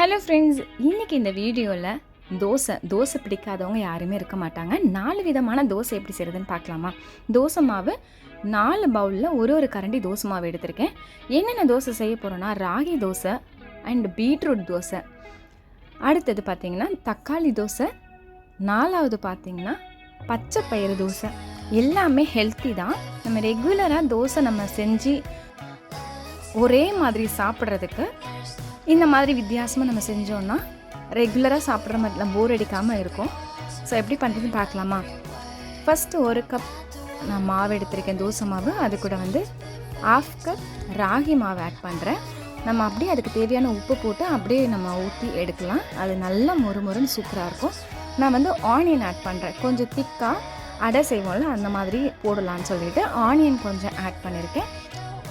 Hello friends இன்றைக்கி இந்த வீடியோவில் தோசை தோசை பிடிக்காதவங்க யாருமே இருக்க மாட்டாங்க. நாலு விதமான தோசை எப்படி செய்கிறதுன்னு பார்க்கலாமா? தோசை மாவு நாலு பவுலில் ஒரு ஒரு கரண்டி தோசை மாவு எடுத்திருக்கேன். என்னென்ன தோசை செய்ய போகிறோன்னா ராகி தோசை அண்ட் பீட்ரூட் தோசை. அடுத்தது பார்த்திங்கன்னா தக்காளி தோசை. நாலாவது பார்த்திங்கன்னா பச்சை பயிறு தோசை. எல்லாமே ஹெல்த்தி தான். நம்ம ரெகுலராக தோசை நம்ம செஞ்சு ஒரே மாதிரி சாப்பிட்றதுக்கு இந்த மாதிரி வித்தியாசமாக நம்ம செஞ்சோன்னா ரெகுலராக சாப்பிட்ற மாதிரிலாம் போர் அடிக்காமல் இருக்கும். ஸோ எப்படி பண்ணுறதுன்னு பார்க்கலாமா? ஃபஸ்ட்டு ஒரு கப் நான் மாவு எடுத்திருக்கேன் தோசை மாவு. அது கூட வந்து ஆஃப் கப் ராகி மாவு ஆட் பண்ணுறேன் நம்ம அப்படியே அதுக்கு தேவையான உப்பு போட்டு அப்படியே நம்ம ஊற்றி எடுக்கலாம். அது நல்லா மொறு மொறுன்னு சூப்பராக இருக்கும். நான் வந்து ஆனியன் ஆட் பண்ணுறேன் கொஞ்சம் திக்காக அடை செய்வோம்ல அந்த மாதிரி போடலான்னு சொல்லிட்டு ஆனியன் கொஞ்சம் ஆட் பண்ணியிருக்கேன்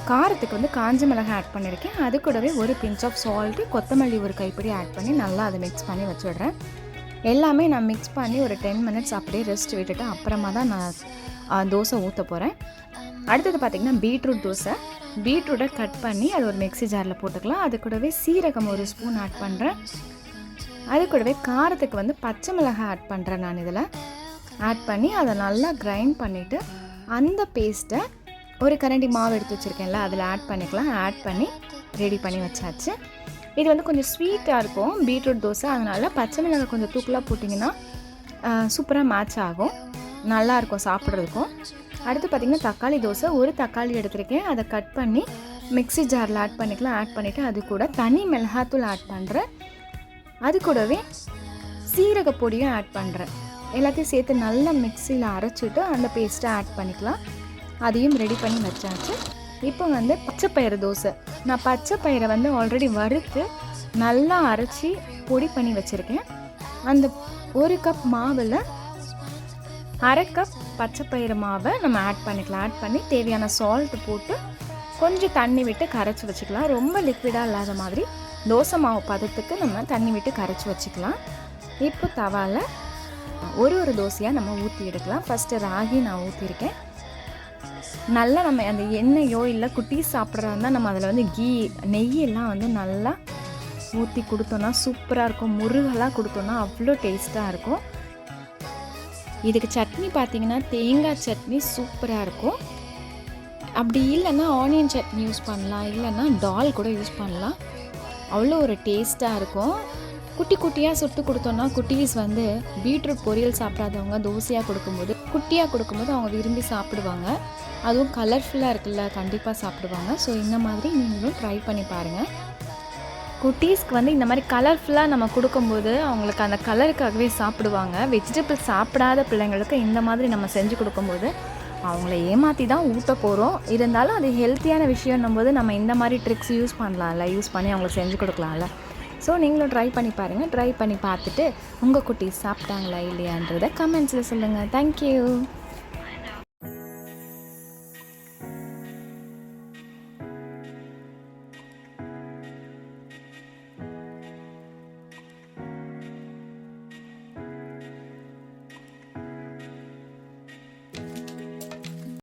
காரத்துக்கு வந்து காஞ்ச மிளகாய் ஆட் பண்ணியிருக்கேன் அது கூடவே ஒரு பிஞ்ச் ஆஃப் சால்ட்டு கொத்தமல்லி ஒரு கைப்பிடி ஆட் பண்ணி நல்லா அதை மிக்ஸ் பண்ணி வச்சுடுறேன். எல்லாமே நான் மிக்ஸ் பண்ணி ஒரு டென் மினிட்ஸ் அப்படியே ரெஸ்ட் விட்டுட்டு அப்புறமா தான் நான் தோசை ஊற்ற போகிறேன் அடுத்தது பார்த்திங்கன்னா பீட்ரூட் தோசை. பீட்ரூட்டை கட் பண்ணி அது ஒரு மிக்ஸி ஜாரில் போட்டுக்கலாம். அது கூடவே சீரகம் ஒரு ஸ்பூன் ஆட் பண்ணுறேன் அது கூடவே காரத்துக்கு வந்து பச்சை மிளகாய் ஆட் பண்ணுறேன் நான் இதில். ஆட் பண்ணி அதை நல்லா கிரைண்ட் பண்ணிவிட்டு அந்த பேஸ்ட்டை ஒரு கரண்டி மாவு எடுத்து வச்சுருக்கேன்ல அதில் ஆட் பண்ணிக்கலாம். ஆட் பண்ணி ரெடி பண்ணி வச்சாச்சு. இது வந்து கொஞ்சம் ஸ்வீட்டாக இருக்கும். பீட்ரூட் தோசை. அதனால் பச்சை மிளகாய் கொஞ்சம் தூக்கலாக போட்டிங்கன்னா சூப்பராக மேட்ச் ஆகும். நல்லாயிருக்கும் சாப்பிட்றதுக்கும். அடுத்து பார்த்திங்கன்னா தக்காளி தோசை. ஒரு தக்காளி எடுத்திருக்கேன். அதை கட் பண்ணி மிக்ஸி ஜாரில் ஆட் பண்ணிக்கலாம். ஆட் பண்ணிவிட்டு அது கூட தனி மிளகாத்தூள் ஆட் பண்ணுறேன் அது கூடவே சீரக பொடியும் ஆட் பண்ணுறேன் எல்லாத்தையும் சேர்த்து நல்லா மிக்சியில் அரைச்சிட்டு அந்த பேஸ்ட்டை ஆட் பண்ணிக்கலாம். அதையும் ரெடி பண்ணி வச்சாச்சு. இப்போ வந்து பச்சை பயிறு தோசை. நான் பச்சை பயிரை வந்து ஆல்ரெடி வறுத்து நல்லா அரைச்சி பொடி பண்ணி வச்சுருக்கேன். அந்த ஒரு கப் மாவில் அரை கப் பச்சை பயிறு மாவை நம்ம ஆட் பண்ணிக்கலாம். ஆட் பண்ணி தேவையான சால்ட் போட்டு கொஞ்சம் தண்ணி விட்டு கரைச்சி வச்சுக்கலாம். ரொம்ப லிக்விடாக இல்லாத மாதிரி தோசை மாவு பதத்துக்கு நம்ம தண்ணி விட்டு கரைச்சி வச்சுக்கலாம். இப்போ தவாவில் ஒரு ஒரு தோசையாக நம்ம ஊற்றி எடுக்கலாம். ஃபஸ்ட்டு ராகி நான் ஊற்றிருக்கேன் நல்லா நம்ம அந்த எண்ணெயோ இல்லை குட்டீஸ் சாப்பிட்றதா இருந்தால் நம்ம அதில் வந்து கீ நெய்யெல்லாம் வந்து நல்லா ஊற்றி கொடுத்தோன்னா சூப்பராக இருக்கும். முருகெல்லாம் கொடுத்தோன்னா அவ்வளோ டேஸ்ட்டாக இருக்கும். இதுக்கு சட்னி பார்த்தீங்கன்னா தேங்காய் சட்னி சூப்பராக இருக்கும். அப்படி இல்லைன்னா ஆனியன் சட்னி யூஸ் பண்ணலாம். இல்லைன்னா டால் கூட யூஸ் பண்ணலாம். அவ்வளோ ஒரு டேஸ்ட்டாக இருக்கும். குட்டி குட்டியாக சுட்டு கொடுத்தோன்னா குட்டீஸ் வந்து பீட்ரூட் பொரியல் சாப்பிடாதவங்க தோசையாக கொடுக்கும்போது குட்டியாக கொடுக்கும்போது அவங்க விரும்பி சாப்பிடுவாங்க. அதுவும் கலர்ஃபுல்லாக இருக்குல்ல கண்டிப்பாக சாப்பிடுவாங்க. ஸோ இந்த மாதிரி நீங்களும் ட்ரை பண்ணி பாருங்கள் குட்டீஸ்க்கு வந்து இந்த மாதிரி கலர்ஃபுல்லாக நம்ம கொடுக்கும்போது அவங்களுக்கு அந்த கலருக்காகவே சாப்பிடுவாங்க. வெஜிடபிள் சாப்பிடாத பிள்ளைங்களுக்கு இந்த மாதிரி நம்ம செஞ்சு கொடுக்கும்போது அவங்கள ஏமாற்றி தான் ஊட்ட போகிறோம் இருந்தாலும் அது ஹெல்த்தியான விஷயம்னும் போது நம்ம இந்த மாதிரி ட்ரிக்ஸ் யூஸ் பண்ணலாம்ல யூஸ் பண்ணி அவங்களுக்கு செஞ்சு கொடுக்கலாம்ல. ஸோ நீங்களும் ட்ரை பண்ணி பாருங்கள் ட்ரை பண்ணி பார்த்துட்டு உங்கள் குட்டீஸ் சாப்பிட்டாங்களா இல்லையான்றதை கமெண்ட்ஸில் சொல்லுங்கள் தேங்க்யூ